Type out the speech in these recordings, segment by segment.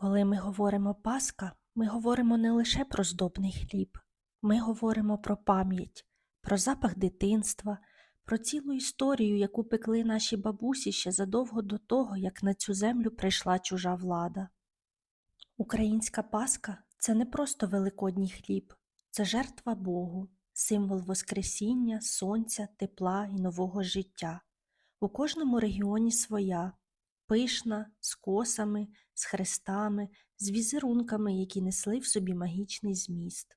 Коли ми говоримо Пасха, ми говоримо не лише про здобний хліб, ми говоримо про пам'ять, про запах дитинства, про цілу історію, яку пекли наші бабусі ще задовго до того, як на цю землю прийшла чужа влада. Українська Пасха це не просто великодній хліб, це жертва Богу, символ Воскресіння, сонця, тепла і нового життя. У кожному регіоні своя, пишна, з косами, з хрестами, з візерунками, які несли в собі магічний зміст.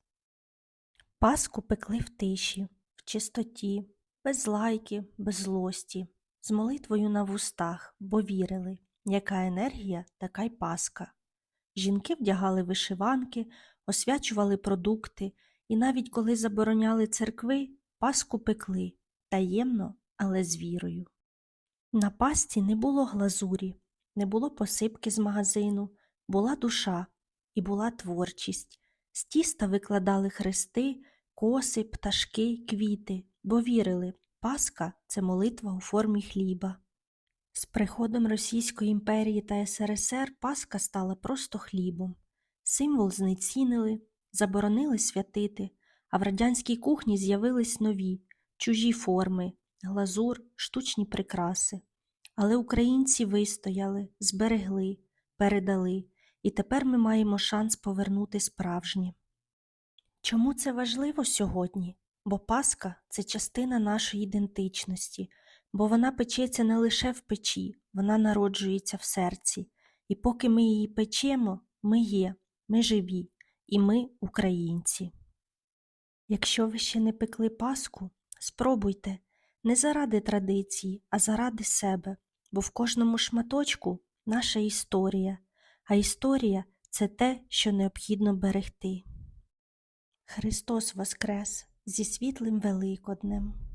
Паску пекли в тиші, в чистоті, без лайки, без злості, з молитвою на вустах, бо вірили, яка енергія, така й паска. Жінки вдягали вишиванки, освячували продукти, і навіть коли забороняли церкви, паску пекли таємно, але з вірою. На пасті не було глазурі, не було посипки з магазину, була душа і була творчість. З тіста викладали хрести, коси, пташки, квіти, бо вірили, Пасха це молитва у формі хліба. З приходом Російської імперії та СРСР Пасха стала просто хлібом. Символ знецінили, заборонили святити, а в радянській кухні з'явились нові, чужі форми, глазур, штучні прикраси. Але українці вистояли, зберегли, передали, і тепер ми маємо шанс повернути справжнє. Чому це важливо сьогодні? Бо Пасха це частина нашої ідентичності, бо вона печеться не лише в печі, вона народжується в серці. І поки ми її печемо, ми є, ми живі, і ми українці. Якщо ви ще не пекли Пасху, спробуйте не заради традиції, а заради себе, бо в кожному шматочку наша історія, а історія це те, що необхідно берегти. Христос Воскрес зі світлим Великоднем!